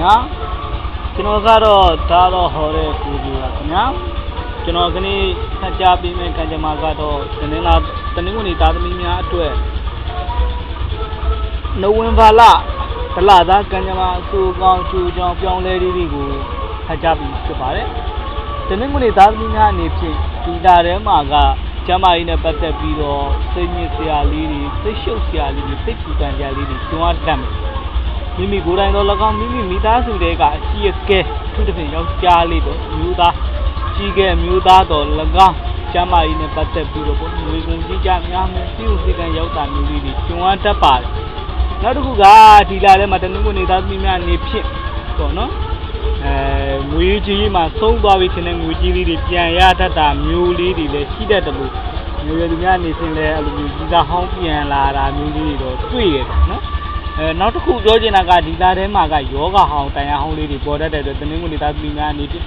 ဗျာကျွန်တော်ကတော့ဒါတော့ဟောတဲ့ကိုကြီးပါခင်ဗျာကျွန်တော်ကနေ့ဖတ်ကြားပေးမယ့်ကံကြမ္မာကတော့တနင်္လာတနင်္ဂနွေသားသမီးများအတွက်နိုဝင်ဘာလတလသားကံကြမ္မာအဆိုကောင်းကျူကြောင်ပြောင်းလဲလေးတွေကိုဖတ်ကြားပေးမှာဖြစ်ပါတယ်တနင်္ဂနွေသားသမီးများအနေဖြင့်ဒီလာထဲမှာကကျမ်းမာရေးနဲ့ပတ်သက်ပြီးတော့စိတ်ညစ်စရာလေးတွေစိတ်ရှုပ်စရာလေးတွေစိတ်ပူပန်စရာလေးတွေကျွမ်းတတ်မယ် မိမိကိုယ်တိုင်တော့၎င်းမိမိမိသားစုတွေကအကြီးအကဲအထူးသဖြင့်ယောက်ျားလေးတော့အမျိုးသားကြီးကဲအမျိုးသားတော့၎င်းကျမ်းမာရေးနဲ့ပတ်သက်ပြီးတော့ပေါ့ငွေကုန်ကြီးကြများမယ်စီဥစီကံရောက်တာမျိုးလေးတွေကျွမ်းတတ်ပါတယ်နောက်တစ်ခုကဒီလာထဲမှာတနင်္ဂနွေနေသားသမီးများနေဖြစ်ပေါ့နော်အဲငွေကြီးမှာသုံးသွားပြီထင်တဲ့ငွေကြီးလေးတွေပြန်ရတတ်တာမျိုးလေးတွေလည်းရှိတတ်တယ်လို့မျိုးရည်သူများနေစဉ်လဲအဲ့လိုမျိုးကြီးစားဟောင်းပြန်လာတာမျိုးလေးတွေတော့တွေ့ရတယ်နော် အဲနောက်တစ်ခုပြောချင်တာကဒီသားထဲမှာကယောဂဟောင်းတန်ရဟောင်းလေးတွေပေါ်တတ်တဲ့အတွက်တနင်္ဂနွေသားသမီးများအနေဖြင့်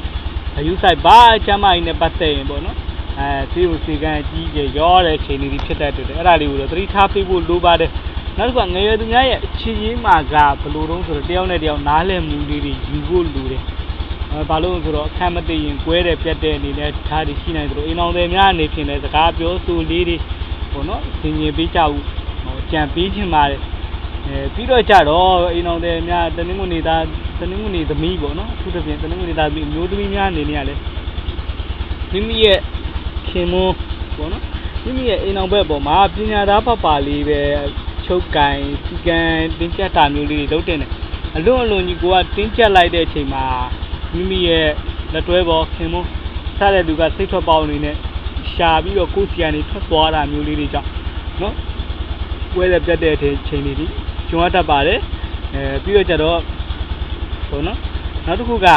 အယူဆိုင်ဘာချမ်းမကြီးနဲ့ပတ်သက်ရင်ပေါ့နော်အဲသေုံစေကံအကြီးကျယ်ရောတဲ့ချိန်လေးတွေဖြစ်တတ်တယ်အဲ့ဒါလေးကိုတော့သတိထားပေးဖို့လိုပါတယ်နောက်တစ်ခုကငယ်ရွယ်သူများရဲ့အခြေရေးမှာကဘယ်လိုတုံးဆိုတော့တယောက်နဲ့တယောက်နားလည်မှုလေးတွေယူဖို့လိုတယ်အဲဘာလို့လဲဆိုတော့အခက်မသိရင်ကွဲတယ်ပြတ်တဲ့အနေနဲ့ထားတွေရှိနိုင်သလိုအိမ်အောင်တွေများအနေဖြင့်လည်းစကားပြောဆိုလေးတွေပေါ့နော်ဆင်ញင်ပေးကြဘူးဟိုကြံပေးခြင်းပါတယ် အဲပြီးတော့ကြတော့အိမ်တော်တဲ့များတနင်္ဂနွေသားတနင်္ဂနွေသမီးပေါ့နော်အထူးသဖြင့်တနင်္ဂနွေသားသမီးအမျိုးသမီးများအနေနဲ့ကလည်းမိမိရဲ့ခင်မွန်းပေါ့နော်မိမိရဲ့အိမ်တော်ဘက်ပေါ်မှာပညာသားပပလေးပဲချုပ်ကင်စီကံတင်းကျပ်တာမျိုးလေးတွေလုပ်တင်တယ်အလွန်အလွန်ကြီးကိုကတင်းကျပ်လိုက်တဲ့အချိန်မှာမိမိရဲ့လက်တွဲပေါ်ခင်မွန်းစတဲ့သူကစိတ်ထွက်ပေါက်အနေနဲ့ရှာပြီးတော့ကိုယ်စီကနေထွက်သွားတာမျိုးလေးတွေကြောင့်နော်ပွဲတဲ့ပြတ်တဲ့အချိန်လေးဒီ ကျွမ်းတတ်ပါတယ်အဲပြီးတော့ကြတော့ဟိုနော်နောက်တစ်ခုက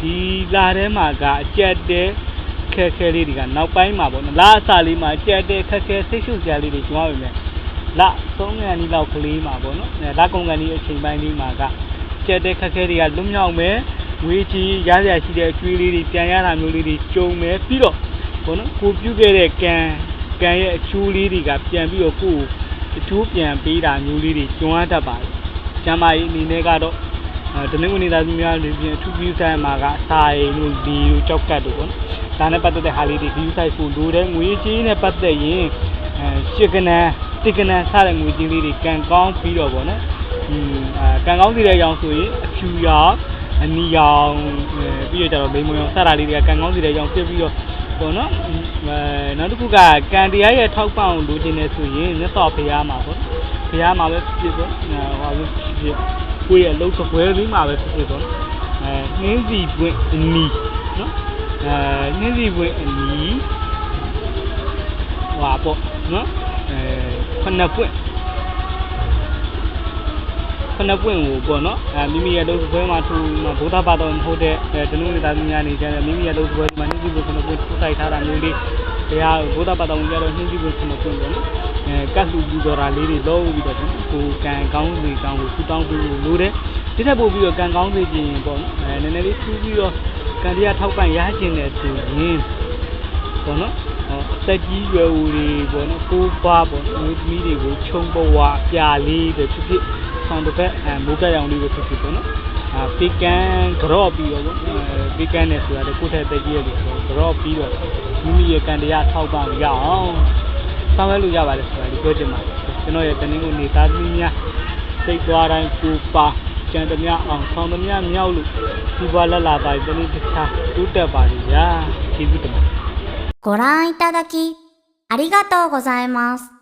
ဒီလာထဲမှာကအကြက်တဲခက်ခဲလေးတွေကနောက်ပိုင်းမှာပေါ့နော်လာအစာလေးမှာအကြက်တဲခက်ခဲစိတ်ရှုပ်စရာလေးတွေကျွမ်းပါမယ်လာသုံးငန်းဒီလောက်ကလေးမှာပေါ့နော်အဲလာကုန်ကန်ဒီအချိန်ပိုင်းလေးမှာကကြက်တဲခက်ခဲတွေကလွတ်မြောက်မယ်ငွေကြီးရရရှိတဲ့အကျွေးလေးတွေပြန်ရတာမျိုးလေးတွေကြုံမယ်ပြီးတော့ပေါ့နော်ကိုပြုတ်ခဲ့တဲ့ကံကံရဲ့အကျိုးလေးတွေကပြန်ပြီးတော့ကိုယ့်ကို အကျိုးပြန်ပေးတာမျိုးလေးတွေကျွမ်းတတ်ပါတယ်။ကျမ်းမာရေးအနေနဲ့ကတော့အဲတနင်္ဂနွေသားသမီးများတွေပြင်အထူးပြုဆိုင်မှာကအစာရိမ်တို့လီတို့ကြောက်ကတ်တို့ပေါ့နော်။ဒါနဲ့ပတ်သက်တဲ့ဟာလေးတွေဂယူဆိုင်ဖို့လိုတဲ့ငွေကြေးနဲ့ပတ်သက်ရင်အဲရှစ်ကနန်းတိကနန်းစတဲ့ငွေကြေးလေးတွေကံကောင်းပြီးတော့ပေါ့နော်။อืมအဲကံကောင်းစီတဲ့ရောင်ဆိုရင်အဖြူရောင်အနီရောင်အဲပြီးတော့ကျတော့လိမ္မော်ရောင်စတာလေးတွေကကံကောင်းစီတဲ့ရောင်ဖြစ်ပြီးတော့ ပေါ့နော်အဲနောက်တစ်ခုကကံတရားရဲ့ထောက်ပံ့အောင်လိုချင်နေဆိုရင်မြတ်စွာဘုရားမှာပေါ့ဘုရားမှာပဲဖြစ်ပေါ့ဟိုဟာပဲဖြစ်ဖြစ်ကိုယ့်ရဲ့အလုပ်သပွဲလေးမှာပဲဖြစ်ဖြစ်ပေါ့အဲနှင်းစီပွင့်အနီနော်အဲနှင်းစီပွင့်အနီဟွာပေါ့နော်အဲခုနှစ်ပွင့် ခုနှစ်ပွင့်ကိုပေါ့နော်အဲမိမိရဲ့အလုပ်သပွဲမှာသူဘုဒ္ဓဘာသာမဟုတ်တဲ့အဲတနုံးနေတာများနေကြတယ်မိမိရဲ့အလုပ်သပွဲမှာနှင်းစီပွင့်ခုနှစ်ပွင့်ထူဆိုင်ထားတာမျိုးလေးတရားဘုရားဘာသာဝင်ကြတော့နှင်းကြည့်ဖို့ဆုံးမပွင့်တယ်နော်အဲကတ်လူပူတော်တာလေးတွေလုံးပြီးတော့ကိုကံကောင်းစေကောင်းကိုထူတောင်းပြီးလို့တယ်ဒီထက်ပို့ပြီးတော့ကံကောင်းစေခြင်းပေါ့နော်အဲနည်းနည်းလေးထူပြီးတော့ကံတရားထောက်ပံ့ရခြင်းတယ်ဆိုရင်ပေါ့နော်ဟောအသက်ကြီးရွယ်ဦးတွေပေါ့နော်ကိုးပါပေါ့နော်မိသမီးတွေကိုခြုံဘဝအပြာလေးတွေဖြစ်ဖြစ် ဆောင်းတစ်ဖက်အဲမိုးကရောင်လေးတွေဖြစ်ဖြစ်ပေါ့နော်အာပေကန်ကြော့ပြီးတော့ပေါ့အဲပေကန်နဲ့ဆိုတာလေကိုယ့်ထက်တက်ကြီးရတယ်ဆိုတော့ကြော့ပြီးတော့ မိမိရဲ့ကံတရားထောက်ပံ့ရအောင်ဆောင်ရွက်လို့ရပါတယ်ဆိုတာဒီပြောချင်ပါတယ်ကျွန်တော်ရဲ့တနင်္ဂနွေနေ့သားသမီးများစိတ်သွားတိုင်းကိုပါကြံသမျှအောင်ဆောင်သမျှမြောက်လို့ဒီဘွားလက်လာပါတနည်းတခြားတိုးတက်ပါလေဗျာကျေးဇူးတင်ပါတယ် ご覧いただきありがとうございます。